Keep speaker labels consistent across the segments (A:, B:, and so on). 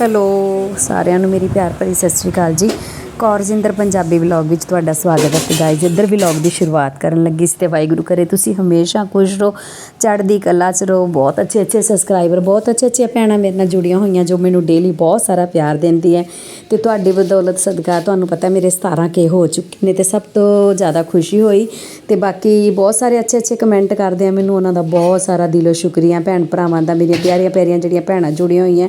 A: Hello, ਸਾਰਿਆਂ ਨੂੰ ਮੇਰੀ ਪਿਆਰ ਭਰੀ ਸਤਿ ਸ੍ਰੀ ਅਕਾਲ ਜੀ। ਕੌਰਜਿੰਦਰ ਪੰਜਾਬੀ ਵਲੌਗ ਵਿੱਚ ਤੁਹਾਡਾ ਸਵਾਗਤ ਹੈ। ਤੇ ਗਾਇਜ਼ ਇੱਧਰ ਵਲੌਗ ਦੀ ਸ਼ੁਰੂਆਤ ਕਰਨ ਲੱਗੀ ਸੀ ਤੇ ਵਾਹਿਗੁਰੂ ਕਰੇ ਤੁਸੀਂ ਹਮੇਸ਼ਾ ਖੁਸ਼ ਰਹੋ, ਚੜ੍ਹਦੀ ਕਲਾ 'ਚ ਰਹੋ। ਬਹੁਤ ਅੱਛੇ ਅੱਛੇ ਸਬਸਕ੍ਰਾਈਬਰ ਬਹੁਤ ਅੱਛੇ ਅੱਛੇ ਭੈਣਾਂ ਮੇਰੇ ਨਾਲ ਜੁੜੀਆਂ ਹੋਈਆਂ ਜੋ ਮੈਨੂੰ ਡੇਲੀ ਬਹੁਤ ਸਾਰਾ ਪਿਆਰ ਦਿੰਦੀ ਹੈ। ਤੇ ਤੁਹਾਡੀ ਬਦੌਲਤ ਸਦਕਾ ਤੁਹਾਨੂੰ ਪਤਾ ਮੇਰੇ 17 ਕੇ ਹੋ ਚੁੱਕੇ ਨੇ ਤੇ ਸਭ ਤੋਂ ਜ਼ਿਆਦਾ ਖੁਸ਼ੀ ਹੋਈ। ਤੇ ਬਾਕੀ ਬਹੁਤ ਸਾਰੇ ਅੱਛੇ ਅੱਛੇ ਕਮੈਂਟ ਕਰਦੇ ਆ। ਮੈਨੂੰ ਉਹਨਾਂ ਦਾ ਬਹੁਤ ਸਾਰਾ ਦਿਲੋਂ ਸ਼ੁਕਰੀਆ। ਭੈਣ ਭਰਾਵਾਂ ਦਾ, ਮੇਰੀਆਂ ਪਿਆਰੀਆਂ ਪਿਆਰੀਆਂ ਜਿਹੜੀਆਂ ਭੈਣਾਂ ਜੁੜੀਆਂ ਹੋਈਆਂ।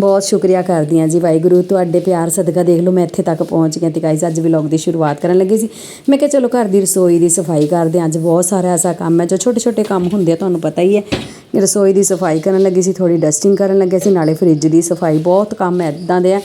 A: ਬਹੁਤ ਸ਼ੁਕਰੀਆ ਕਰਦੀ ਹਾਂ ਜੀ ਵਾਹਿਗੁਰੂ, ਤੁਹਾਡੇ ਪਿਆਰ ਸਦਕਾ ਦੇਖ ਲਓ, ਮੈਂ ਇੱਥੇ ਤੱਕ ਪਹੁੰਚ ਗਿਆ ਤੇ ਗਾਇਜ਼ ਅੱਜ ਵਲੌਗ ਦੀ ਸ਼ੁਰੂਆਤ ਕਰਨ ਲੱਗੀ ਸੀ। ਮੈਂ ਕਿਹਾ ਚਲੋ ਘਰ ਦੀ ਰਸੋਈ ਦੀ ਸਫ਼ਾਈ ਕਰਦੇ ਹਾਂ, ਅੱਜ ਬਹੁਤ ਸਾਰਾ ਐਸਾ ਕੰਮ ਹੈ, ਜੋ ਛੋਟੇ ਛੋਟੇ ਕੰਮ ਹੁੰਦੇ ਆ, ਤੁਹਾਨੂੰ ਪਤਾ ਹੀ ਹੈ। ਰਸੋਈ ਦੀ ਸਫ਼ਾਈ ਕਰਨ ਲੱਗੀ ਸੀ ਥੋੜੀ ਡਸਟਿੰਗ ਕਰਨ ਲੱਗੇ ਸੀ, ਨਾਲੇ ਫ੍ਰਿਜ ਦੀ ਸਫ਼ਾਈ ਬਹੁਤ ਕੰਮ ਇਦਾਂ ਦੇ ਆ।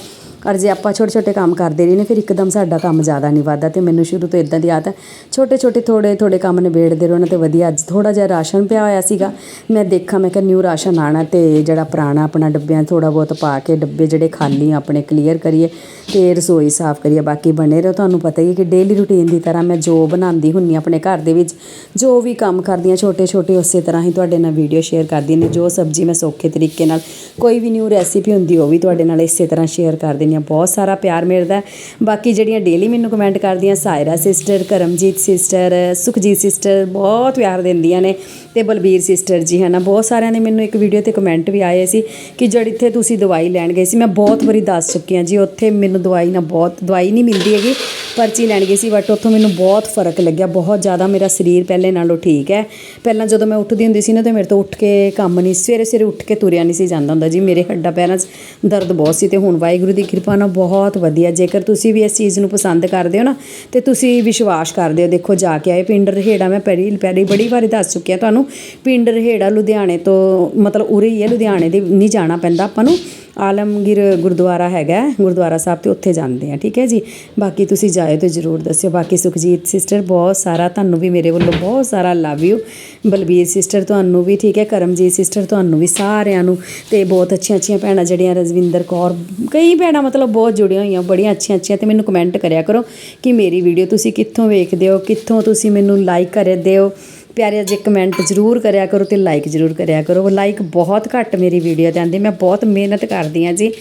A: ਔਰ ਜੇ ਆਪਾਂ ਛੋਟੇ ਛੋਟੇ ਕੰਮ ਕਰਦੇ ਰਹੀ ਨੇ, ਫਿਰ ਇੱਕਦਮ ਸਾਡਾ ਕੰਮ ਜ਼ਿਆਦਾ ਨਹੀਂ ਵੱਧਦਾ ਤੇ ਮੈਨੂੰ ਸ਼ੁਰੂ ਤੋਂ ਇਦਾਂ ਦੀ ਆਦਤ ਹੈ। ਛੋਟੇ ਛੋਟੇ ਥੋੜੇ ਥੋੜੇ ਕੰਮ ਨਿਬੇੜਦੇ ਰਹੋ ਨਾ ਤੇ ਵਧੀਆ ਅੱਜ ਥੋੜਾ ਜਿਹਾ ਰਾਸ਼ਨ ਪਿਆ ਹੋਇਆ ਸੀਗਾ। ਮੈਂ ਦੇਖਾਂ, ਮੈਂ ਕਿਹਾ ਨਿਊ ਰਾਸ਼ਨ ਆਣਾ ਤੇ ਜਿਹੜਾ ਪੁਰਾਣਾ ਆਪਣਾ ਡੱਬਿਆਂ ਥੋੜਾ ਬਹੁਤ ਪਾ ਕੇ ਡੱਬੇ ਜਿਹੜੇ ਖਾਲੀ ਆਪਣੇ ਕਲੀਅਰ ਕਰੀਏ ਤੇ ਰਸੋਈ ਸਾਫ਼ ਕਰੀਏ, ਬਾਕੀ ਬਣੇ ਰਹੋ। ਤੁਹਾਨੂੰ ਪਤਾ ਹੀ ਹੈ ਕਿ ਡੇਲੀ ਰੁਟੀਨ ਦੀ ਤਰ੍ਹਾਂ ਮੈਂ ਜੋ ਬਣਾਉਂਦੀ ਹੁੰਨੀ ਹਾਂ ਆਪਣੇ ਘਰ ਦੇ ਵਿੱਚ, ਜੋ ਵੀ ਕੰਮ ਕਰਦੀ ਹਾਂ ਛੋਟੇ ਛੋਟੇ ਉਸੇ ਤਰ੍ਹਾਂ ਹੀ ਤੁਹਾਡੇ ਨਾਲ ਵੀਡੀਓ ਸ਼ੇਅਰ ਕਰਦੀ ਨੇ ਜੋ ਸਬਜ਼ੀ ਮੈਂ ਸੌਖੇ ਤਰੀਕੇ ਨਾਲ, ਕੋਈ ਵੀ ਨਿਊ ਰੈਸਿਪੀ ਹੁੰਦੀ, ਉਹ ਵੀ ਤੁਹਾਡੇ ਨਾਲ ਇਸੇ ਤਰ੍ਹਾਂ ਸ਼ੇਅਰ ਕਰ ਦਿੰਦੀ ਹਾਂ ਬਹੁਤ ਸਾਰਾ ਪਿਆਰ ਮਿਲਦਾ ਬਾਕੀ ਜਿਹੜੀਆਂ ਡੇਲੀ ਮੈਨੂੰ ਕਮੈਂਟ ਕਰਦੀਆਂ, Saira sister Karamjit sister Sukhjit sister ਬਹੁਤ ਪਿਆਰ ਦਿੰਦੀਆਂ ਨੇ ਤੇ ਬਲਬੀਰ ਸਿਸਟਰ ਜੀ ਹੈ ਨਾ ਬਹੁਤ ਸਾਰਿਆਂ ਨੇ ਮੈਨੂੰ ਇੱਕ ਵੀਡੀਓ ਤੇ ਕਮੈਂਟ ਵੀ ਆਏ ਸੀ ਕਿ ਜਿਹੜੀ ਇੱਥੇ ਤੁਸੀਂ ਦਵਾਈ ਲੈਣ ਗਏ ਸੀ, ਮੈਂ ਬਹੁਤ ਵਾਰੀ ਦੱਸ ਚੁੱਕੀ ਹਾਂ ਜੀ, ਉੱਥੇ ਮੈਨੂੰ ਦਵਾਈ ਨਾ ਬਹੁਤ, ਦਵਾਈ ਨਹੀਂ ਮਿਲਦੀ ਹੈਗੀ। ਪਰਚੀ ਲੈਣ ਗਈ ਸੀ ਬਟ ਉੱਥੋਂ ਮੈਨੂੰ ਬਹੁਤ ਫ਼ਰਕ ਲੱਗਿਆ, ਬਹੁਤ ਜ਼ਿਆਦਾ ਮੇਰਾ ਸਰੀਰ ਪਹਿਲੇ ਨਾਲੋਂ ਠੀਕ ਹੈ। ਪਹਿਲਾਂ ਜਦੋਂ ਮੈਂ ਉੱਠਦੀ ਹੁੰਦੀ ਸੀ ਨਾ, ਤੇ ਮੇਰੇ ਤੋਂ ਉੱਠ ਕੇ ਕੰਮ ਨਹੀਂ ਸਵੇਰੇ ਸਵੇਰੇ ਉੱਠ ਕੇ ਤੁਰਿਆ ਨਹੀਂ ਸੀ ਜਾਂਦਾ ਹੁੰਦਾ ਜੀ। ਮੇਰੇ ਹੱਡਾਂ ਪੈਰਾਂ 'ਚ ਦਰਦ ਬਹੁਤ ਸੀ, ਤੇ ਹੁਣ ਵਾਹਿਗੁਰੂ ਦੀ ਕਿਰਪਾ ਨਾਲ ਬਹੁਤ ਵਧੀਆ। ਜੇਕਰ ਤੁਸੀਂ ਵੀ ਇਸ ਚੀਜ਼ ਨੂੰ ਪਸੰਦ ਕਰਦੇ ਹੋ ਨਾ, ਤੇ ਤੁਸੀਂ ਵਿਸ਼ਵਾਸ ਕਰਦੇ ਹੋ। ਦੇਖੋ, ਜਾ ਕੇ ਆਏ ਪਿੰਡ ਰਹੇੜਾ, ਮੈਂ ਪਹਿਲੀ ਪਹਿਲੀ ਬੜੀ ਵਾਰੀ ਦੱਸ ਚੁੱਕਿਆ ਤੁਹਾਨੂੰ, ਪਿੰਡ ਰਹੇੜਾ ਲੁਧਿਆਣੇ ਤੋਂ, ਮਤਲਬ ਉਰੇ ਹੀ ਹੈ, ਲੁਧਿਆਣੇ ਦੇ ਨਹੀਂ ਜਾਣਾ ਪੈਂਦਾ ਆਪਾਂ ਨੂੰ। ਆਲਮਗੀਰ ਗੁਰਦੁਆਰਾ ਹੈਗਾ, ਗੁਰਦੁਆਰਾ ਸਾਹਿਬ ਤੇ ਉੱਥੇ ਜਾਂਦੇ ਆ, ਠੀਕ ਹੈ ਜੀ? ਬਾਕੀ ਤੁਸੀਂ ਜਾਇਓ ਤੇ ਜ਼ਰੂਰ ਦੱਸਿਓ। ਬਾਕੀ ਸੁਖਜੀਤ ਸਿਸਟਰ ਬਹੁਤ ਸਾਰਾ ਤੁਹਾਨੂੰ ਵੀ ਮੇਰੇ ਵੱਲੋਂ ਬਹੁਤ ਸਾਰਾ ਲਵ ਯੂ ਬਲਬੀਰ ਸਿਸਟਰ ਤੁਹਾਨੂੰ ਵੀ, ਠੀਕ ਹੈ? ਕਰਮਜੀਤ ਸਿਸਟਰ ਤੁਹਾਨੂੰ ਵੀ ਸਾਰਿਆਂ ਨੂੰ ਤੇ ਬਹੁਤ ਅੱਛੀਆਂ ਅੱਛੀਆਂ ਭੈਣਾਂ ਜਿਹੜੀਆਂ ਰਜਵਿੰਦਰ ਕੌਰ, ਕਈ ਭੈਣਾਂ ਮਤਲਬ ਬਹੁਤ ਜੁੜੀਆਂ ਹੋਈਆਂ, ਬੜੀਆਂ ਅੱਛੀਆਂ ਅੱਛੀਆਂ ਤੇ ਮੈਨੂੰ ਕਮੈਂਟ ਕਰਿਆ ਕਰੋ ਕਿ ਮੇਰੀ ਵੀਡੀਓ ਤੁਸੀਂ ਕਿੱਥੋਂ ਵੇਖਦੇ ਹੋ, ਕਿੱਥੋਂ ਤੁਸੀਂ ਮੈਨੂੰ ਲਾਈਕ ਕਰਦੇ ਹੋ ਪਿਆਰੇ ਜਿਹੇ ਕਮੈਂਟ ਜ਼ਰੂਰ ਕਰਿਆ ਕਰੋ ਤੇ ਲਾਈਕ ਜ਼ਰੂਰ ਕਰਿਆ ਕਰੋ। ਲਾਈਕ ਬਹੁਤ ਘੱਟ ਮੇਰੀ ਵੀਡੀਓ ਤੇ ਆਉਂਦੇ ਮੈਂ ਬਹੁਤ ਮਿਹਨਤ ਕਰਦੀ ਹਾਂ ਜੀ।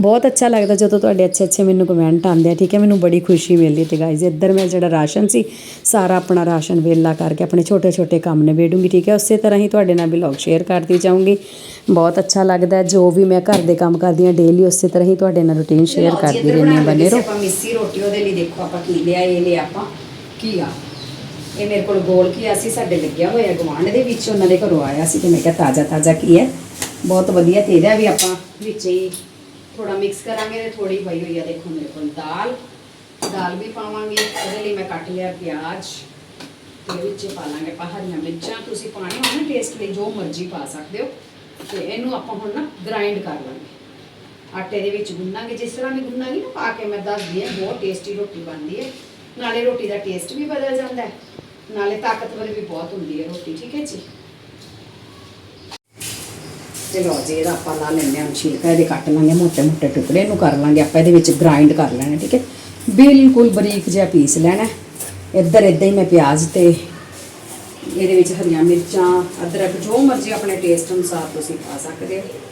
A: ਬਹੁਤ ਅੱਛਾ ਲੱਗਦਾ ਜਦੋਂ ਤੁਹਾਡੇ ਅੱਛੇ ਅੱਛੇ ਮੈਨੂੰ ਕਮੈਂਟ ਆਉਂਦੇ ਆ ਠੀਕ ਹੈ? ਮੈਨੂੰ ਬੜੀ ਖੁਸ਼ੀ ਮਿਲਦੀ ਤੇ ਗਾਇਜ਼ ਇੱਧਰ ਮੈਂ ਜਿਹੜਾ ਰਾਸ਼ਨ ਸੀ ਸਾਰਾ ਆਪਣਾ ਰਾਸ਼ਨ ਵੇਲਾ ਕਰਕੇ ਆਪਣੇ ਛੋਟੇ ਛੋਟੇ ਕੰਮ ਨਿਬੇੜੂੰਗੀ ਠੀਕ ਹੈ? ਉਸੇ ਤਰ੍ਹਾਂ ਹੀ ਤੁਹਾਡੇ ਨਾਲ ਵਲੌਗ ਸ਼ੇਅਰ ਕਰਦੀ ਜਾਊਂਗੀ। ਬਹੁਤ ਅੱਛਾ ਲੱਗਦਾ ਜੋ ਵੀ ਮੈਂ ਘਰ ਦੇ ਕੰਮ ਕਰਦੀ ਹਾਂ ਡੇਲੀ ਉਸੇ ਤਰ੍ਹਾਂ ਹੀ ਤੁਹਾਡੇ ਨਾਲ ਰੁਟੀਨ ਸ਼ੇਅਰ ਕਰਦੀ ਰਹਿੰਦੀ ਹਾਂ ਬਨੇ ਰਹੋ
B: ਆਪਾਂ ਮਿੱਸੀ ਰੋਟੀ ਉਹਦੇ ਲਈ ਦੇਖੋ ਆਪਾਂ ਕੀ ਲਿਆ ਇਹ ਲਿਆ ਆਪਾਂ। ਘੀਆ ਇਹ ਮੇਰੇ ਕੋਲ ਗੋਲ ਘੀਆ ਸੀ, ਸਾਡੇ ਲੱਗਿਆ ਹੋਇਆ ਗਵਾਂਢ ਦੇ ਵਿੱਚ, ਉਹਨਾਂ ਦੇ ਘਰੋਂ ਆਇਆ ਸੀ ਤੇ ਮੈਂ ਕਿਹਾ ਤਾਜ਼ਾ ਤਾਜ਼ਾ ਕੀ ਹੈ। ਬਹੁਤ ਵਧੀਆ ਤੇ ਇਹਦਾ ਵੀ ਆਪਾਂ ਵਿੱਚ ਹੀ ਥੋੜਾ ਮਿਕਸ ਕਰਾਂਗੇ ਤੇ ਥੋੜੀ ਪਈ ਹੋਈ ਆ, ਦੇਖੋ ਮੇਰੇ ਕੋਲ ਦਾਲ। ਦਾਲ ਵੀ ਪਾਵਾਂਗੇ, ਉਹਦੇ ਲਈ ਮੈਂ ਕੱਟ ਲਿਆ ਪਿਆਜ਼। ਤੇ ਵਿੱਚ ਪਾ ਲਾਂਗੇ ਆਪਾਂ ਹਰੀਆਂ ਮਿਰਚਾਂ। ਤੁਸੀਂ ਪਾਣੀ ਹੋਣਾ ਨਾ ਟੇਸਟ ਲਈ, ਜੋ ਮਰਜ਼ੀ ਪਾ ਸਕਦੇ ਹੋ। ਤੇ ਇਹਨੂੰ ਆਪਾਂ ਹੁਣ ਨਾ ਗ੍ਰਾਈਂਡ ਕਰ ਲਾਂਗੇ। ਆਟੇ ਦੇ ਵਿੱਚ ਗੁੰਨਾਂਗੇ, ਜਿਸ ਤਰ੍ਹਾਂ ਵੀ ਗੁੰਨਾਂਗੀ ਨਾ, ਪਾ ਕੇ ਮੈਂ ਦੱਸਦੀ ਹਾਂ, ਬਹੁਤ ਟੇਸਟੀ ਰੋਟੀ ਬਣਦੀ ਹੈ। ਨਾਲੇ ਰੋਟੀ ਦਾ ਟੇਸਟ ਵੀ ਬਦਲ ਜਾਂਦਾ ਹੈ। ਨਾਲੇ ਤਾਕਤਵਰ ਵੀ ਬਹੁਤ ਹੁੰਦੀ ਹੈ ਰੋਟੀ, ਠੀਕ ਹੈ ਜੀ? ਚਲੋ ਜੀ, ਇਹਦਾ ਆਪਾਂ ਲਾ ਲੈਂਦੇ ਹਾਂ ਛਿਲਕਾ, ਇਹਦੇ ਕੱਟ ਲਾਂਗੇ ਮੋਟੇ ਮੋਟੇ ਟੁਕੜੇ ਨੂੰ ਕਰ ਲਾਂਗੇ ਆਪਾਂ, ਇਹਦੇ ਵਿੱਚ ਗ੍ਰਾਈਂਡ ਕਰ ਲੈਣਾ, ਠੀਕ ਹੈ? ਬਿਲਕੁਲ ਬਰੀਕ ਜਿਹਾ ਪੀਸ ਲੈਣਾ ਇੱਧਰ ਇੱਦਾਂ ਹੀ ਮੈਂ ਪਿਆਜ਼ ਤੇ ਇਹਦੇ ਵਿੱਚ ਹਰੀਆਂ ਮਿਰਚਾਂ, ਅਦਰਕ, ਜੋ ਮਰਜ਼ੀ ਆਪਣੇ ਟੇਸਟ ਅਨੁਸਾਰ ਤੁਸੀਂ ਪਾ ਸਕਦੇ ਹੋ।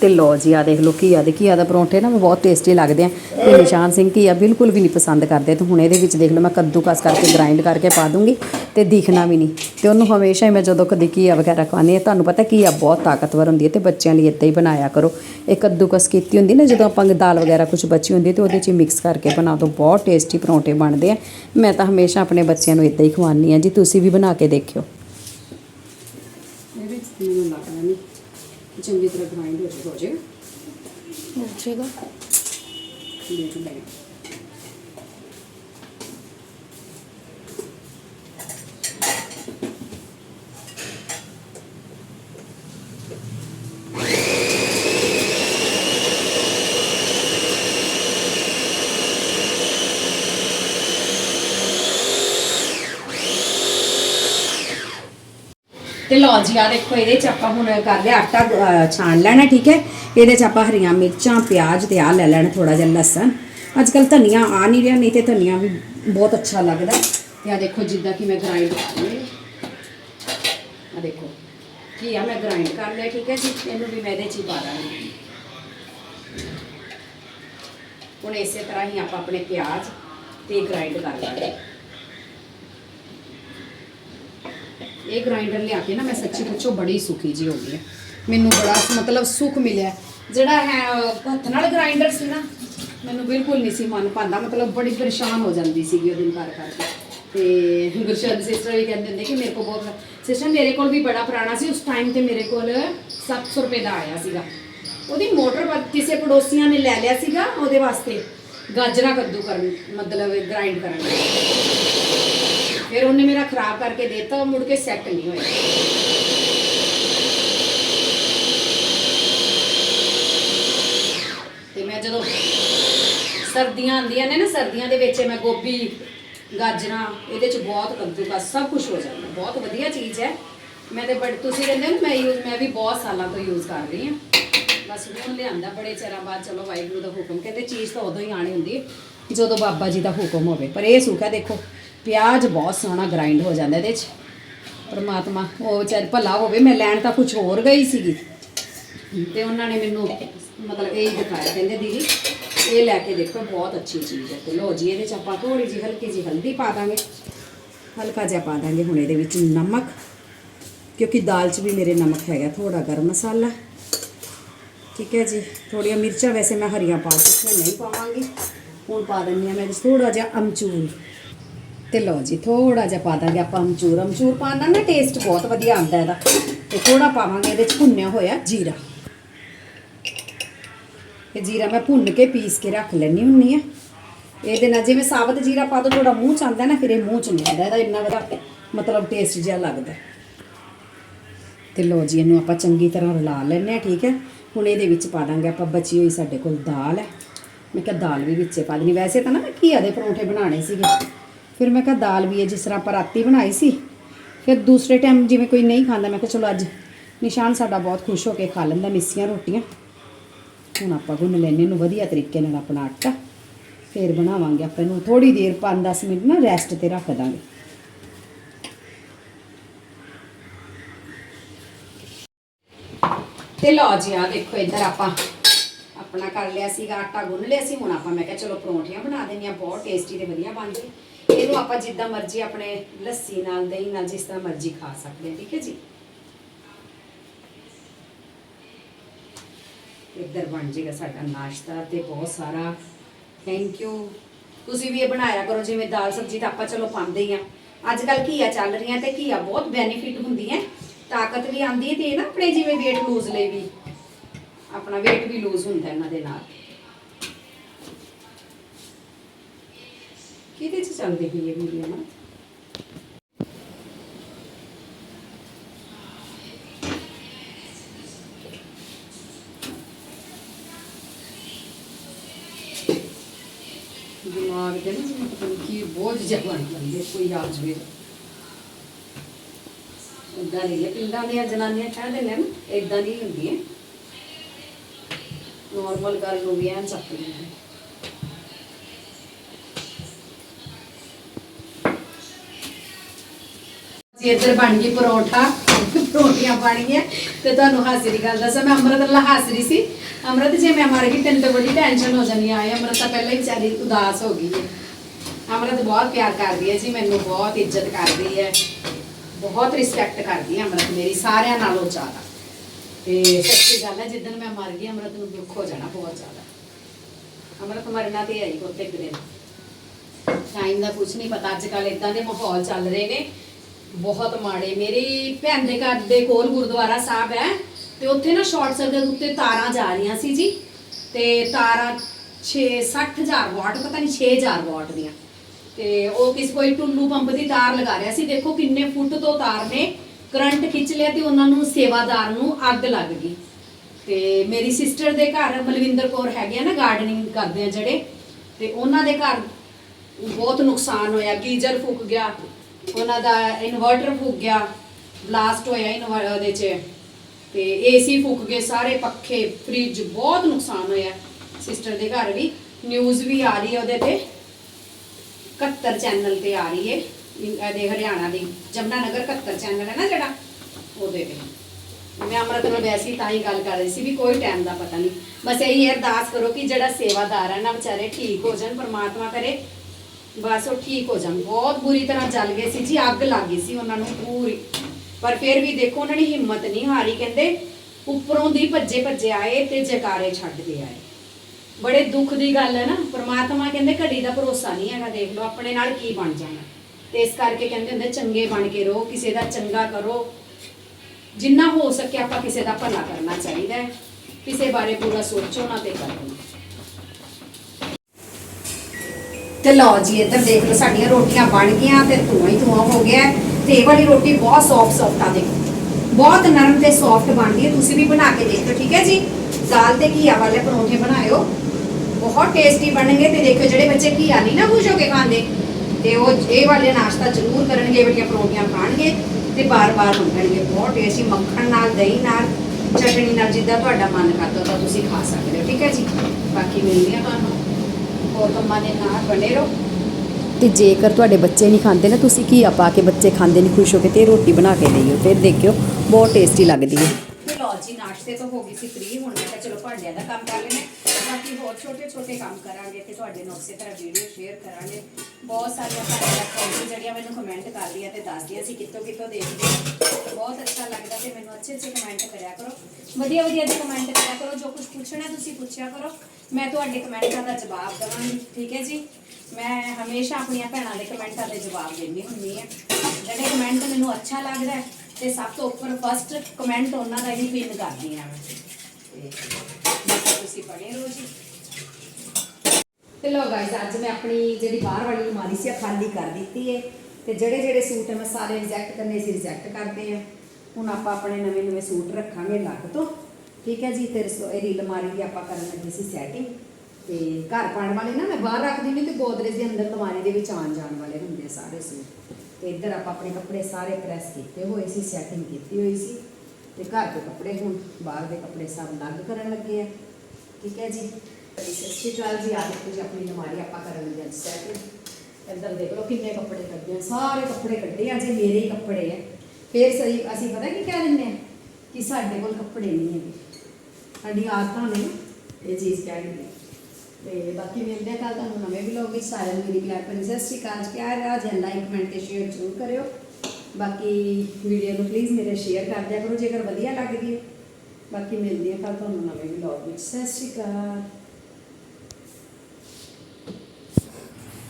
A: ਤੇ ਲੋ ਜੀ ਆ ਦੇਖ ਲਓ ਘੀਆ ਦੇ ਘੀਆ ਦਾ ਪਰੌਂਠੇ ਨਾ ਬਹੁਤ ਟੇਸਟੀ ਲੱਗਦੇ ਆ। ਤੇ ਨਿਸ਼ਾਨ ਸਿੰਘ ਘੀਆ ਬਿਲਕੁਲ ਵੀ ਨਹੀਂ ਪਸੰਦ ਕਰਦੇ। ਤੇ ਹੁਣ ਇਹਦੇ ਵਿੱਚ ਦੇਖ ਲਓ ਮੈਂ ਕੱਦੂਕਸ ਕਰਕੇ ਗ੍ਰਾਈਂਡ ਕਰਕੇ ਪਾ ਦੂੰਗੀ ਤੇ ਦਿਖਣਾ ਵੀ ਨਹੀਂ। ਤੇ ਉਹਨੂੰ ਹਮੇਸ਼ਾ ਹੀ ਮੈਂ ਜਦੋਂ ਕਦੇ ਘੀਆ ਵਗੈਰਾ ਖਾਣੀ ਹੈ, ਤੁਹਾਨੂੰ ਪਤਾ ਘੀਆ ਬਹੁਤ ਤਾਕਤਵਰ ਹੁੰਦੀ ਹੈ ਤੇ ਬੱਚਿਆਂ ਲਈ ਇਦਾਂ ਹੀ ਬਣਾਇਆ ਕਰੋ। ਇਹ ਕੱਦੂਕਸ ਕੀਤੀ ਹੁੰਦੀ ਨਾ, ਜਦੋਂ ਆਪਾਂ ਦਾਲ ਵਗੈਰਾ ਕੁਝ ਬਚੀ ਹੁੰਦੀ ਤੇ ਉਹਦੇ 'ਚ ਮਿਕਸ ਕਰਕੇ ਬਣਾ ਦੋ। ਬਹੁਤ ਟੇਸਟੀ ਪਰੌਂਠੇ ਬਣਦੇ ਆ। ਮੈਂ ਤਾਂ ਹਮੇਸ਼ਾ ਆਪਣੇ ਬੱਚਿਆਂ ਨੂੰ ਇਦਾਂ ਹੀ ਖਵਾਉਂਦੀ ਆ ਜੀ, ਤੁਸੀਂ ਵੀ ਬਣਾ ਕੇ ਦੇਖਿਓ।
B: ਇਹਦੇ ਵਿੱਚ ਮੈਨੂੰ ਲੱਗਦਾ ਨਹੀਂ। ਚੰਗੀ ਤਰ੍ਹਾਂ ਗ੍ਰਾਈਂਡ ਹੋ ਹੋ ਜਾਏਗਾ?
C: ਠੀਕ ਆ।
B: ਤੇ ਲਓ ਜੀ ਆ ਦੇਖੋ ਇਹਦੇ ਚ ਆਪਾਂ ਹੁਣ ਕਰ ਲਿਆ ਆਟਾ ਅਹ, ਛਾਣ ਲੈਣਾ ਠੀਕ ਹੈ? ਇਹਦੇ ਚ ਆਪਾਂ ਹਰੀਆਂ ਮਿਰਚਾਂ ਪਿਆਜ਼ ਤੇ ਆ ਲੈ ਲੈਣਾ ਥੋੜਾ ਜਿਹਾ ਲਸਣ। ਅੱਜ ਕੱਲ ਧਨੀਆ ਆ ਨਹੀਂ ਰਿਹਾ ਨਹੀਂ ਤੇ ਧਨੀਆ ਵੀ ਬਹੁਤ ਅੱਛਾ ਲੱਗਦਾ। ਤੇ ਆ ਦੇਖੋ ਜਿੱਦਾਂ ਕਿ ਮੈਂ ਗ੍ਰਾਈਂਡ ਕਰ ਲਈ। ਆ ਦੇਖੋ ਕੀ ਆ ਮੈਂ ਗ੍ਰਾਈਂਡ ਕਰ ਲਿਆ ਠੀਕ ਹੈ ਜੀ? ਇਹਨੂੰ ਵੀ ਮੈਂ ਇਹਦੇ ਚ ਹੀ ਪਾ ਦਾਂਗੀ।
A: ਹੁਣ ਇਸੇ ਤਰ੍ਹਾਂ ਹੀ ਆਪਾਂ ਆਪਣੇ ਪਿਆਜ਼ ਤੇ ਗ੍ਰਾਈਂਡ ਕਰ ਲਾਂਗੇ। ਇਹ ਗ੍ਰਾਈਂਡਰ ਲਿਆ ਕੇ ਨਾ ਮੈਂ ਸੱਚੀ ਪੁੱਛੋ ਬੜੀ ਸੁਖੀ ਜੀ ਹੋ ਗਈ ਹੈ। ਮੈਨੂੰ ਬੜਾ ਮਤਲਬ ਸੁੱਖ ਮਿਲਿਆ। ਜਿਹੜਾ ਹੈ ਹੱਥ ਨਾਲ ਗ੍ਰਾਈਂਡਰ ਸੀ ਨਾ, ਮੈਨੂੰ ਬਿਲਕੁਲ ਨਹੀਂ ਸੀ ਮਨ ਪਾਉਂਦਾ ਮਤਲਬ ਬੜੀ ਪਰੇਸ਼ਾਨ ਹੋ ਜਾਂਦੀ ਸੀਗੀ ਉਹ ਦਿਨ ਕਰ ਕਰਕੇ। ਤੇ ਗੁਰਸ਼ਰਨ ਸਿਸਟਰ ਵੀ ਕਹਿੰਦੇ ਹੁੰਦੇ ਕਿ ਮੇਰੇ ਕੋਲ ਬਹੁਤ ਸਿਸਟਰ ਮੇਰੇ ਕੋਲ ਵੀ ਬੜਾ ਪੁਰਾਣਾ ਸੀ। ਉਸ ਟਾਈਮ ਤੇ ਮੇਰੇ ਕੋਲ 700 ਰੁਪਏ ਦਾ ਆਇਆ ਸੀਗਾ। ਉਹਦੀ ਮੋਟਰ ਵਾ- ਕਿਸੇ ਪੜੋਸੀਆਂ ਨੇ ਲੈ ਲਿਆ ਸੀਗਾ ਉਹਦੇ ਵਾਸਤੇ। ਗਾਜਰਾਂ ਕੱਦੂ ਕਰਨ ਮਤਲਬ ਗ੍ਰਾਈਂਡ ਕਰਨ ਫਿਰ ਉਹਨੇ ਮੇਰਾ ਖਰਾਬ ਕਰਕੇ ਦਿੱਤਾ, ਉਹ ਮੁੜ ਕੇ ਸੈੱਟ ਨਹੀਂ ਹੋਇਆ। ਤੇ ਮੈਂ ਜਦੋਂ ਸਰਦੀਆਂ ਆਉਂਦੀਆਂ ਨੇ ਨਾ, ਸਰਦੀਆਂ ਦੇ ਵਿੱਚ ਮੈਂ ਗੋਭੀ, ਗਾਜਰਾਂ ਇਹਦੇ ਚ ਬਹੁਤ ਕੱਦੂਕਸ, ਸਭ ਕੁਝ ਹੋ ਜਾਂਦਾ। ਬਹੁਤ ਵਧੀਆ ਚੀਜ਼ ਹੈ। ਮੈਂ ਤੇ ਬੜ, ਤੁਸੀਂ ਕਹਿੰਦੇ ਹੋ ਮੈਂ ਯੂਜ਼ ਮੈਂ ਵੀ ਬਹੁਤ ਸਾਲਾਂ ਤੋਂ ਯੂਜ਼ ਕਰ ਰਹੀ ਹਾਂ। ਬਸ ਹੁਣ ਲਿਆਂਦਾ ਬੜੇ ਚਿਰਾਂ ਬਾਅਦ, ਚਲੋ ਵਾਹਿਗੁਰੂ ਦਾ ਹੁਕਮ, ਕਹਿੰਦੇ ਚੀਜ਼ ਤਾਂ ਉਦੋਂ ਹੀ ਆਣੀ ਹੁੰਦੀ ਜਦੋਂ ਬਾਬਾ ਜੀ ਦਾ ਹੁਕਮ ਹੋਵੇ। ਪਰ ਇਹ ਸੁੱਖ ਹੈ, ਦੇਖੋ ਪਿਆਜ਼ ਬਹੁਤ ਸੋਹਣਾ ਗ੍ਰਾਈਂਡ ਹੋ ਜਾਂਦਾ ਇਹਦੇ 'ਚ। ਪਰਮਾਤਮਾ, ਉਹ ਵਿਚਾਰ ਭਲਾ ਹੋਵੇ, ਮੈਂ ਲੈਣ ਤਾਂ ਕੁਝ ਹੋਰ ਗਈ ਸੀਗੀ। ਤੇ ਉਹਨਾਂ ਨੇ ਮੈਨੂੰ ਮਤਲਬ ਇਹ ਹੀ ਦਿਖਾਇਆ, ਕਹਿੰਦੇ ਦੀਦੀ, ਇਹ ਲੈ ਕੇ ਦੇਖੋ, ਬਹੁਤ ਅੱਛੀ ਚੀਜ਼ ਹੈ। ਤੇ ਲੋ ਜੀ, ਇਹਦੇ 'ਚ ਆਪਾਂ ਥੋੜੀ ਜਿਹੀ ਹਲਕੀ ਜਿਹੀ ਹਲਦੀ ਪਾ ਦਾਂਗੇ। ਹਲਕਾ ਜਿਹਾ ਪਾ ਦਾਂਗੇ ਹੁਣ ਇਹਦੇ ਵਿੱਚ ਨਮਕ, ਕਿਉਂਕਿ ਦਾਲ 'ਚ ਵੀ ਮੇਰੇ ਨਮਕ ਹੈਗਾ ਥੋੜਾ ਗਰਮ ਮਸਾਲਾ। ਠੀਕ ਹੈ ਜੀ ਥੋੜੀਆਂ ਮਿਰਚਾਂ ਵੈਸੇ ਮੈਂ ਹਰੀਆਂ ਪਾ ਦਿੱਤੀਆਂ ਨਹੀਂ ਪਾਵਾਂਗੀ। ਹੁਣ ਪਾ ਦਿੰਦੀ ਹਾਂ ਮੈਂ ਇਹਦੇ ਥੋੜਾ ਜਿਹਾ ਅਮਚੂਰ। ਤੇ ਲਓ ਜੀ ਥੋੜਾ ਜਿਹਾ ਪਾ ਦਾਂਗੇ ਆਪਾਂ ਅਮਚੂਰ। ਅਮਚੂਰ ਪਾਉਣ ਨਾਲ ਨਾ ਟੇਸਟ ਬਹੁਤ ਵਧੀਆ ਆਉਂਦਾ ਇਹਦਾ। ਤੇ ਥੋੜਾ ਪਾਵਾਂਗੇ ਇਹਦੇ 'ਚ ਭੁੰਨਿਆ ਹੋਇਆ ਜੀਰਾ। ਇਹ ਜੀਰਾ ਮੈਂ ਭੁੰਨ ਕੇ ਪੀਸ ਕੇ ਰੱਖ ਲੈਣੀ ਹੁੰਨੀ ਆ। ਇਹਦੇ ਨਾਲ ਜਿਵੇਂ ਸਾਬਤ ਜੀਰਾ ਪਾ ਦੋ ਥੋੜਾ ਮੂੰਹ ਚ ਆਉਂਦਾ ਨਾ, ਫਿਰ ਇਹ ਮੂੰਹ ਚ ਨਹੀਂ ਆਉਂਦਾ। ਇਹਦਾ ਇੰਨਾ ਵਧੀਆ ਮਤਲਬ ਟੇਸਟ ਜਿਹਾ ਲੱਗਦਾ। ਤੇ ਲੋ ਜੀ, ਇਹਨੂੰ ਆਪਾਂ ਚੰਗੀ ਤਰ੍ਹਾਂ ਰਲਾ ਲੈਣੇ ਆ ਠੀਕ ਹੈ? ਹੁਣ ਇਹਦੇ ਵਿੱਚ ਪਾ ਦਾਂਗੇ ਆਪਾਂ ਬਚੀ ਹੋਈ ਸਾਡੇ ਕੋਲ ਦਾਲ ਹੈ। ਮੈਂ ਕਿਹਾ ਦਾਲ ਵੀ ਵਿੱਚੇ ਪਾ ਦੇਣੀ ਵੈਸੇ ਤਾਂ ਨਾ ਮੈਂ ਘੀਆ ਦੇ ਪਰੌਂਠੇ ਬਣਾਉਣੇ ਸੀਗੇ। ਫਿਰ ਮੈਂ ਕਿਹਾ ਦਾਲ ਵੀ ਹੈ, ਜਿਸ ਤਰ੍ਹਾਂ ਆਪਾਂ ਰਾਤੀ ਬਣਾਈ ਸੀ। ਫਿਰ ਦੂਸਰੇ ਟਾਈਮ ਜਿਵੇਂ ਕੋਈ ਨਹੀਂ ਖਾਂਦਾ, ਮੈਂ ਕਿਹਾ ਚਲੋ ਅੱਜ ਨਿਸ਼ਾਨ ਸਾਡਾ ਬਹੁਤ ਖੁਸ਼ ਹੋ ਕੇ ਖਾ ਲੈਂਦਾ, ਮਿੱਸੀਆਂ ਰੋਟੀਆਂ। ਹੁਣ ਆਪਾਂ ਗੁੰਨ ਲੈਣੇ ਨੂੰ ਵਧੀਆ ਤਰੀਕੇ ਨਾਲ ਆਪਣਾ ਆਟਾ ਫਿਰ ਬਣਾਵਾਂਗੇ, ਆਪਾਂ ਇਹਨੂੰ ਥੋੜੀ ਦੇਰ 5-10 ਮਿੰਟ ਨਾ ਰੈਸਟ ਤੇ ਰੱਖ ਦਾਂਗੇ। ਤੇ ਲਓ ਜੀ ਆ ਦੇਖੋ ਇੱਧਰ ਆਪਾਂ ਆਪਣਾ ਕਰ ਲਿਆ ਸੀਗਾ, ਆਟਾ ਗੁੰਨ ਲਿਆ ਸੀ, ਹੁਣ ਆਪਾਂ ਮੈਂ ਕਿਹਾ ਚਲੋ ਪਰੌਂਠੀਆਂ ਬਣਾ ਦਿੰਦੀਆਂ ਬਹੁਤ ਟੇਸਟੀ ਤੇ ਵਧੀਆ ਬਣਦੀ ਇਹਨੂੰ ਆਪਾਂ ਜਿੱਦਾਂ ਮਰਜ਼ੀ ਆਪਣੇ ਲੱਸੀ ਨਾਲ, ਦਹੀਂ ਨਾਲ ਜਿਸ ਤਰ੍ਹਾਂ ਮਰਜ਼ੀ ਖਾ ਸਕਦੇ ਹਾਂ, ਠੀਕ ਹੈ ਜੀ? ਇੱਧਰ ਬਣ ਜਾਏਗਾ ਸਾਡਾ ਨਾਸ਼ਤਾ ਤੇ ਬਹੁਤ ਸਾਰਾ। ਥੈਂਕ ਯੂ ਤੁਸੀਂ ਵੀ ਇਹ ਬਣਾਇਆ ਕਰੋ, ਜਿਵੇਂ ਦਾਲ ਸਬਜ਼ੀ ਤਾਂ ਆਪਾਂ ਚਲੋ ਪਾਉਂਦੇ ਹੀ ਆ ਅੱਜ ਕੱਲ ਘੀਆ ਚੱਲ ਰਹੀਆਂ ਤੇ ਘੀਆ ਬਹੁਤ ਬੈਨੀਫਿਟ ਹੁੰਦੀ ਹੈ। ਤਾਕਤ ਵੀ ਆਉਂਦੀ ਹੈ ਤੇ ਨਾ ਆਪਣੇ ਜਿਵੇਂ weight ਲੂਜ਼ ਲਈ ਵੀ, ਆਪਣਾ weight ਵੀ ਲੂਜ਼ ਹੁੰਦਾ ਇਹਨਾਂ ਦੇ ਨਾਲ। ਕਿਹਦੇ ਚ ਚੱਲਦੀ ਪਈ ਇਹ ਵੀਡੀਓ ਨਾ? ਦਿਮਾਗ ਦੇ ਨਾ ਜਿਵੇਂ ਪਤਾ ਨਹੀਂ ਕੀ ਬੋਝ ਜਿਹਾ ਬਣ ਜਾਂਦੇ, ਕੋਈ ਆ ਜਵੇ। ਇਦਾਂ ਨਹੀਂ ਹੈ, ਪਿੰਡਾਂ ਦੀਆਂ ਜਨਾਨੀਆਂ ਕਹਿ ਦਿੰਦੇ ਨੇ ਇਦਾਂ ਨਹੀਂ ਹੁੰਦੀ ਨਾਰਮਲ ਗੱਲ ਨੂੰ ਵੀ ਐਂ ਚੱਕ ਲੈਂਦੇ ਨੇ ਜੀ ਇੱਧਰ ਬਣ ਗਈ ਪਰੌਂਠਾ, ਪਰੌਂਠੀਆਂ ਬਣ ਗਈਆਂ ਤੇ ਤੁਹਾਨੂੰ ਹਾਸੀ ਦੀ ਗੱਲ ਦੱਸਾਂ। ਮੈਂ ਅੰਮ੍ਰਿਤ ਅੱਲਾ ਹੱਸ ਸੀ। ਅੰਮ੍ਰਿਤ, ਜੇ ਮੈਂ ਮਰ ਗਈ, ਤੈਨੂੰ ਤਾਂ ਬੜੀ ਟੈਨਸ਼ਨ ਹੋ ਜਾਣੀ ਆ। ਅੰਮ੍ਰਿਤ ਤਾਂ ਪਹਿਲਾਂ ਹੀ ਵਿਚਾਰੀ ਉਦਾਸ ਹੋ ਗਈ ਹੈ। ਅੰਮ੍ਰਿਤ ਬਹੁਤ ਪਿਆਰ ਕਰਦੀ ਹੈ ਜੀ, ਮੈਨੂੰ ਬਹੁਤ ਇੱਜ਼ਤ ਕਰਦੀ ਹੈ। ਬਹੁਤ ਰਿਸਪੈਕਟ ਕਰਦੀ ਹੈ ਅੰਮ੍ਰਿਤ ਮੇਰੀ, ਸਾਰਿਆਂ ਨਾਲੋਂ ਜ਼ਿਆਦਾ। ਤੇ ਸੱਚੀ ਗੱਲ ਹੈ, ਜਿੱਦਣ ਮੈਂ ਮਰ ਗਈ, ਅੰਮ੍ਰਿਤ ਨੂੰ ਦੁੱਖ ਹੋ ਜਾਣਾ ਬਹੁਤ ਜ਼ਿਆਦਾ। ਅੰਮ੍ਰਿਤ ਮਰਨਾ ਤੇ ਆਈ ਕੋਤੇ ਇੱਕ ਦਿਨ। ਟਾਈਮ ਦਾ ਕੁਝ ਨਹੀਂ ਪਤਾ ਅੱਜ ਕੱਲ ਇਦਾਂ ਦੇ ਮਾਹੌਲ ਚੱਲ ਰਹੇ ਨੇ ਬਹੁਤ ਮਾੜੇ। ਮੇਰੀ ਭੈਣ ਦੇ ਘਰ ਦੇ ਕੋਲ ਗੁਰਦੁਆਰਾ ਸਾਹਿਬ ਹੈ ਤੇ ਉੱਥੇ ਨਾ ਸ਼ਾਰਟ ਸਰਕਟ ਉੱਤੇ ਤਾਰਾਂ ਜਾ ਰਹੀਆਂ ਸੀ ਜੀ। ਤੇ ਤਾਰਾਂ 6 60000 ਵਾਟ, ਪਤਾ ਨਹੀਂ 6000 ਵਾਟ ਦੀਆਂ। ਤੇ ਉਹ ਕਿਸ ਕੋਈ ਟੁੱਲੂ ਪੰਪ ਦੀ ਤਾਰ ਲਗਾ ਰਿਹਾ ਸੀ। ਦੇਖੋ ਕਿੰਨੇ ਫੁੱਟ ਤੋਂ ਤਾਰ ਨੇ। ਕਰੰਟ ਖਿੱਚ ਲਿਆ ਤੇ ਉਹਨਾਂ ਨੂੰ ਸੇਵਾਦਾਰ ਨੂੰ ਅੱਗ ਲੱਗ ਗਈ। ਤੇ ਮੇਰੀ ਸਿਸਟਰ ਦੇ ਘਰ ਬਲਵਿੰਦਰ ਕੌਰ ਹੈਗੇ ਆ ਨਾ ਗਾਰਡਨਿੰਗ ਕਰਦੇ ਆ ਜਿਹੜੇ। ਤੇ ਉਹਨਾਂ ਦੇ ਘਰ ਬਹੁਤ ਨੁਕਸਾਨ ਹੋਇਆ, ਗੀਜ਼ਰ ਫੁੱਕ ਗਿਆ। ਉਹਨਾਂ ਦਾ ਇਨਵਰਟਰ ਫੁੱਕ ਗਿਆ ਬਲਾਸਟ ਹੋਇਆ ਇਨਵਰਟਰ ਉਹਦੇ 'ਚ। ਤੇ ਏਸੀ ਫੁੱਕ ਗਏ, ਸਾਰੇ ਪੱਖੇ ਫ੍ਰਿਜ ਬਹੁਤ ਨੁਕਸਾਨ ਹੋਇਆ ਸਿਸਟਰ ਦੇ ਘਰ ਵੀ। ਨਿਊਜ਼ ਵੀ ਆ ਰਹੀ ਹੈ ਉਹਦੇ ਤੇ। 71 ਚੈਨਲ ਤੇ ਆ ਰਹੀ ਹੈ। ਇਹਦੇ ਹਰਿਆਣਾ ਦੀ ਜਮਨਾ ਨਗਰ 71 ਚੈਨਲ ਹੈ ਨਾ ਜਿਹੜਾ, ਉਹਦੇ ਤੇ। ਮੈਂ ਅਮਰਤ ਨਾਲ ਵੈਸੇ ਤਾਂ ਹੀ ਗੱਲ ਕਰ ਰਹੀ ਸੀ ਵੀ ਕੋਈ ਟਾਈਮ ਦਾ ਪਤਾ ਨਹੀਂ। ਬਸ ਇਹੀ ਅਰਦਾਸ ਕਰੋ ਕਿ ਜਿਹੜਾ ਸੇਵਾਦਾਰ ਹੈ ਨਾ ਵਿਚਾਰੇ ਠੀਕ ਹੋ ਜਾਣ, ਪਰਮਾਤਮਾ ਕਰੇ। ਬਸ ਉਹ ਠੀਕ ਹੋ ਜਾਣ। ਬਹੁਤ ਬੁਰੀ ਤਰ੍ਹਾਂ ਜਲ ਗਏ ਸੀ ਜੀ, ਅੱਗ ਲੱਗ ਗਈ ਸੀ ਉਹਨਾਂ ਨੂੰ ਪੂਰੀ। ਪਰ ਫਿਰ ਵੀ ਦੇਖੋ, ਉਹਨਾਂ ਨੇ ਹਿੰਮਤ ਨਹੀਂ ਹਾਰੀ, ਕਹਿੰਦੇ ਉੱਪਰੋਂ ਦੀ ਭੱਜੇ ਭੱਜੇ ਆਏ ਤੇ ਜਕਾਰੇ ਛੱਡ ਕੇ ਆਏ। ਬੜੇ ਦੁੱਖ ਦੀ ਗੱਲ ਹੈ ਨਾ, ਪ੍ਰਮਾਤਮਾ ਕਹਿੰਦੇ ਘੜੀ ਦਾ ਭਰੋਸਾ ਨਹੀਂ ਹੈਗਾ, ਦੇਖ ਲਓ ਆਪਣੇ ਨਾਲ ਕੀ ਬਣ ਜਾਣਾ। ਤੇ ਇਸ ਕਰਕੇ ਕਹਿੰਦੇ ਹੁੰਦੇ, ਚੰਗੇ ਬਣ ਕੇ ਰਹੋ, ਕਿਸੇ ਦਾ ਚੰਗਾ ਕਰੋ। ਜਿੰਨਾ ਹੋ ਸਕੇ ਆਪਾਂ ਕਿਸੇ ਦਾ ਭਲਾ ਕਰਨਾ ਚਾਹੀਦਾ ਹੈ। ਕਿਸੇ ਬਾਰੇ ਪੂਰਾ ਸੋਚੋ ਨਾ ਤੇ ਕਰੋ ਤੇ ਲਓ ਜੀ, ਇੱਧਰ ਦੇਖ ਲਓ, ਸਾਡੀਆਂ ਰੋਟੀਆਂ ਬਣ ਗਈਆਂ ਤੇ ਧੂਆਂ ਹੀ ਧੂਆਂ ਹੋ ਗਿਆ ਤੇ ਇਹ ਵਾਲੀ ਰੋਟੀ ਬਹੁਤ ਸੌਫਟ ਸੌਫਟ ਆ, ਦੇਖੋ। ਬਹੁਤ ਨਰਮ ਤੇ ਸੌਫਟ ਬਣਦੀ ਹੈ। ਤੁਸੀਂ ਵੀ ਬਣਾ ਕੇ ਦੇਖੋ ਠੀਕ ਹੈ ਜੀ? ਦਾਲ ਤੇ ਘੀਆ ਵਾਲੇ ਪਰੌਂਠੇ ਬਣਾਇਓ। ਬਹੁਤ ਟੇਸਟੀ ਬਣਨਗੇ ਤੇ ਦੇਖੋ ਜਿਹੜੇ ਬੱਚੇ ਘੀਆ ਨਹੀਂ ਨਾ ਖੁਸ਼ ਹੋ ਕੇ ਖਾਂਦੇ, ਤੇ ਉਹ ਇਹ ਵਾਲੇ ਨਾਸ਼ਤਾ ਜ਼ਰੂਰ ਕਰਨਗੇ, ਇਹ ਵਾਲੀਆਂ ਪਰੌਂਠੀਆਂ ਖਾਣਗੇ ਤੇ ਬਾਰ-ਬਾਰ ਮੰਗਣਗੇ। ਬਹੁਤ ਟੇਸਟੀ ਮੱਖਣ ਨਾਲ, ਦਹੀਂ ਨਾਲ ਚਟਣੀ ਨਾਲ, ਜਿੱਦਾਂ ਤੁਹਾਡਾ ਮਨ ਕਰਦਾ ਤਾਂ ਤੁਸੀਂ ਖਾ ਸਕਦੇ ਹੋ, ਠੀਕ ਹੈ ਜੀ? ਬਾਕੀ ਮਿਲਦੇ ਆ ਤੁਹਾਨੂੰ। ਹੋਰ ਦੇ ਨਾਲ ਬਣੇ ਰਹੋ।
B: ਤੇ ਜੇਕਰ ਤੁਹਾਡੇ ਬੱਚੇ ਨਹੀਂ ਖਾਂਦੇ ਨਾ, ਤੁਸੀਂ ਘੀਆ ਪਾ ਕੇ ਬੱਚੇ ਖਾਂਦੇ ਨਹੀਂ, ਖੁਸ਼ ਹੋ ਕੇ ਤੇ ਇਹ ਰੋਟੀ ਬਣਾ ਕੇ ਦਿਓ ਫਿਰ ਦੇਖਿਓ, ਬਹੁਤ ਟੇਸਟੀ ਲੱਗਦੀ ਹੈ।
A: ਲਓ ਜੀ, ਨਾਸ਼ਤੇ ਤੋਂ ਹੋ ਗਈ ਸੀ ਫ੍ਰੀ ਹੁਣ ਮੈਂ ਕਿਹਾ ਚਲੋ ਭਾਂਡਿਆਂ ਦਾ ਕੰਮ ਕਰ ਲੈਣੇ ਬਾਕੀ ਹੋਰ ਛੋਟੇ ਛੋਟੇ ਕੰਮ ਕਰਾਂਗੇ ਤੇ ਤੁਹਾਡੇ ਨਾਲ ਉਸੇ ਤਰ੍ਹਾਂ ਵੀਡੀਓ ਸ਼ੇਅਰ ਕਰਾਂਗੇ। ਬਹੁਤ ਸਾਰੀਆਂ ਸਾਡੀਆਂ ਫਰੈਂਡਸ ਜਿਹੜੀਆਂ ਮੈਨੂੰ ਕਮੈਂਟ ਕਰਦੀਆਂ ਤੇ ਦੱਸਦੀਆਂ ਸੀ, ਕਿੱਥੋਂ ਕਿੱਥੋਂ ਦੇਖਦੇ ਹੋ। ਬਹੁਤ ਅੱਛਾ ਲੱਗਦਾ ਤੇ ਮੈਨੂੰ ਅੱਛੇ ਅੱਛੇ ਕਮੈਂਟ ਕਰਿਆ ਕਰੋ। ਵਧੀਆ ਵਧੀਆ ਦੇ ਕਮੈਂਟ ਕਰਿਆ ਕਰੋ, ਜੋ ਕੁਝ ਪੁੱਛਣਾ ਤੁਸੀਂ ਪੁੱਛਿਆ ਕਰੋ। ਮੈਂ ਤੁਹਾਡੇ ਕਮੈਂਟਾਂ ਦਾ ਜਵਾਬ ਦੇਵਾਂਗੀ, ਠੀਕ ਹੈ ਜੀ? ਮੈਂ ਹਮੇਸ਼ਾ ਆਪਣੀਆਂ ਭੈਣਾਂ ਦੇ ਕਮੈਂਟਾਂ ਦੇ ਜਵਾਬ ਦਿੰਦੀ ਹੁੰਦੀ ਹਾਂ। ਜਿਹੜੇ ਕਮੈਂਟ ਮੈਨੂੰ ਅੱਛਾ ਲੱਗਦਾ ਤੇ ਸਭ ਤੋਂ ਉੱਪਰ ਫਸਟ ਕਮੈਂਟ ਉਹਨਾਂ ਦਾ ਹੀ ਪਿੰਨ ਕਰਦੀ ਹਾਂ ਮੈਂ। ਤੇ ਤੁਸੀਂ ਪੜ੍ਹੇ ਰਹੋ ਜੀ। ਤੇ ਲੋ ਗਾਇਸ ਅੱਜ ਮੈਂ ਆਪਣੀ ਜਿਹੜੀ ਬਾਹਰ ਵਾਲੀ ਅਲਮਾਰੀ ਸੀ ਖਾਲੀ ਕਰ ਦਿੱਤੀ ਹੈ ਤੇ ਜਿਹੜੇ ਜਿਹੜੇ ਸੂਟ ਮੈਂ ਸਾਰੇ ਰਿਜੈਕਟ ਕਰਨੇ ਸੀ ਰਿਜੈਕਟ ਕਰਦੇ ਆ ਹੁਣ ਆਪਾਂ ਆਪਣੇ ਨਵੇਂ ਨਵੇਂ ਸੂਟ ਰੱਖਾਂਗੇ ਲੱਗ ਤੋਂ। ਠੀਕ ਹੈ ਜੀ, ਤੇ ਰਸੋ- ਇਹਦੀ ਅਲਮਾਰੀ ਦੀ ਆਪਾਂ ਕਰਨ ਲੱਗੇ ਸੀ ਸੈਟਿੰਗ ਤੇ ਘਰ ਪਾਉਣ ਵਾਲੇ ਨਾ, ਮੈਂ ਬਾਹਰ ਰੱਖ ਦਿੰਦੀ ਤੇ ਗੋਦਰੇਜ ਦੇ ਅੰਦਰ ਅਲਮਾਰੀ ਦੇ ਵਿੱਚ ਆਉਣ ਜਾਣ ਵਾਲੇ ਹੁੰਦੇ ਆ ਸਾਰੇ ਸੂਟ। ਤੇ ਇੱਧਰ ਆਪਾਂ ਆਪਣੇ ਕੱਪੜੇ ਸਾਰੇ ਪ੍ਰੈਸ ਕੀਤੇ ਹੋਏ ਸੀ ਸੈਟਿੰਗ ਕੀਤੀ ਹੋਈ ਸੀ ਤੇ ਘਰ ਦੇ ਕੱਪੜੇ ਹੁਣ ਬਾਹਰ ਦੇ ਕੱਪੜੇ ਸਭ ਅਲੱਗ ਕਰਨ ਲੱਗੇ ਆ। ਠੀਕ ਹੈ ਜੀ? ਸਤਿ ਸ਼੍ਰੀ ਅਕਾਲ ਜੀ ਆ ਜੀ ਆਪਣੀ ਅਲਮਾਰੀ ਆਪਾਂ ਕਰਨ ਲੱਗੇ ਅੱਜ ਸੈਟ ਇੱਧਰ ਦੇਖ ਲਓ ਕਿੰਨੇ ਕੱਪੜੇ ਕੱਢੇ ਸਾਰੇ ਕੱਪੜੇ ਕੱਢੇ ਆ ਜੀ ਮੇਰੇ ਹੀ ਕੱਪੜੇ ਆ। ਫਿਰ ਸਹੀ, ਅਸੀਂ ਪਤਾ ਕੀ ਕਹਿ ਦਿੰਦੇ ਆ? ਕਿ ਸਾਡੇ ਕੋਲ ਕੱਪੜੇ ਨਹੀਂ ਹੈਗੇ। ਸਾਡੀ ਆਦਤਾਂ ਨੇ ਇਹ ਚੀਜ਼ ਕਹਿ ਦਿੰਦੇ ਤੇ ਬਾਕੀ ਮਿਲਦੇ ਆ ਕੱਲ ਤੁਹਾਨੂੰ ਨਵੇਂ ਵਲੌਗ ਵਿੱਚ ਸਾਰਿਆਂ ਨੂੰ ਮੇਰੀ ਪਿਆਰ ਭਰੀ ਸਤਿ ਸ਼੍ਰੀ ਅਕਾਲ, ਪਿਆਰ ਰਾਜ ਲਾਈਕ ਕਮੈਂਟ ਤੇ ਸ਼ੇਅਰ ਜ਼ਰੂਰ ਕਰਿਓ। ਬਾਕੀ ਵੀਡੀਓ ਨੂੰ ਪਲੀਜ਼ ਮੇਰੇ ਸ਼ੇਅਰ ਕਰ ਦਿਆ ਕਰੋ ਜੇਕਰ ਵਧੀਆ ਲੱਗਦੀ ਹੈ। ਬਾਕੀ ਮਿਲਦੇ ਆ ਕੱਲ ਤੁਹਾਨੂੰ ਨਵੇਂ ਵਲੌਗ ਵਿੱਚ। ਸਤਿ ਸ਼੍ਰੀ ਅਕਾਲ।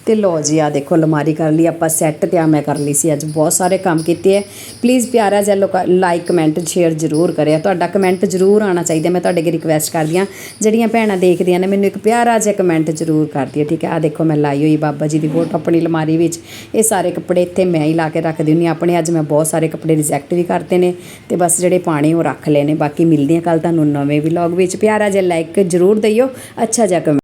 B: ਤੇ ਲੋ ਜੀ ਆ ਦੇਖੋ, ਅਲਮਾਰੀ ਕਰ ਲਈ, ਆਪਾਂ ਸੈੱਟ ਤੇ ਆ ਮੈਂ ਕਰ ਲਈ ਸੀ, ਅੱਜ ਬਹੁਤ ਸਾਰੇ ਕੰਮ ਕੀਤੇ ਹੈ ਪਲੀਜ਼ ਪਿਆਰਾ ਜਿਹਾ ਲਾਈਕ ਕਮੈਂਟ ਸ਼ੇਅਰ ਜ਼ਰੂਰ ਕਰਿਆ। ਤੁਹਾਡਾ ਕਮੈਂਟ ਜ਼ਰੂਰ ਆਉਣਾ ਚਾਹੀਦਾ, ਮੈਂ ਤੁਹਾਡੇ ਅੱਗੇ ਰਿਕਵੈਸਟ ਕਰਦੀ ਹਾਂ। ਜਿਹੜੀਆਂ ਭੈਣਾਂ ਦੇਖਦੀਆਂ ਨੇ, ਮੈਨੂੰ ਇੱਕ ਪਿਆਰਾ ਜਿਹਾ ਕਮੈਂਟ ਜ਼ਰੂਰ ਕਰਦੀ ਹੈ, ਠੀਕ ਹੈ? ਆ ਦੇਖੋ, ਮੈਂ ਲਾਈ ਹੋਈ ਬਾਬਾ ਜੀ ਦੀ ਫੋਟੋ ਆਪਣੀ ਅਲਮਾਰੀ ਵਿੱਚ। ਇਹ ਸਾਰੇ ਕੱਪੜੇ ਇੱਥੇ ਮੈਂ ਹੀ ਲਾ ਕੇ ਰੱਖਦੀ ਹੁੰਦੀ ਹਾਂ। ਆਪਣੇ ਅੱਜ ਮੈਂ ਬਹੁਤ ਸਾਰੇ ਕੱਪੜੇ ਰਿਜੈਕਟ ਵੀ ਕਰਤੇ ਨੇ ਤੇ ਬਸ ਜਿਹੜੇ ਪਾਣੇ ਉਹ ਰੱਖ ਲਏ ਨੇ। ਬਾਕੀ ਮਿਲਦੇ ਹਾਂ ਕੱਲ ਤੁਹਾਨੂੰ ਨਵੇਂ ਵਲੌਗ ਵਿੱਚ। ਪਿਆਰਾ ਜਿਹਾ ਲਾਈਕ ਜ਼ਰੂਰ ਦਈਓ ਅੱਛਾ ਜਿਹਾ comment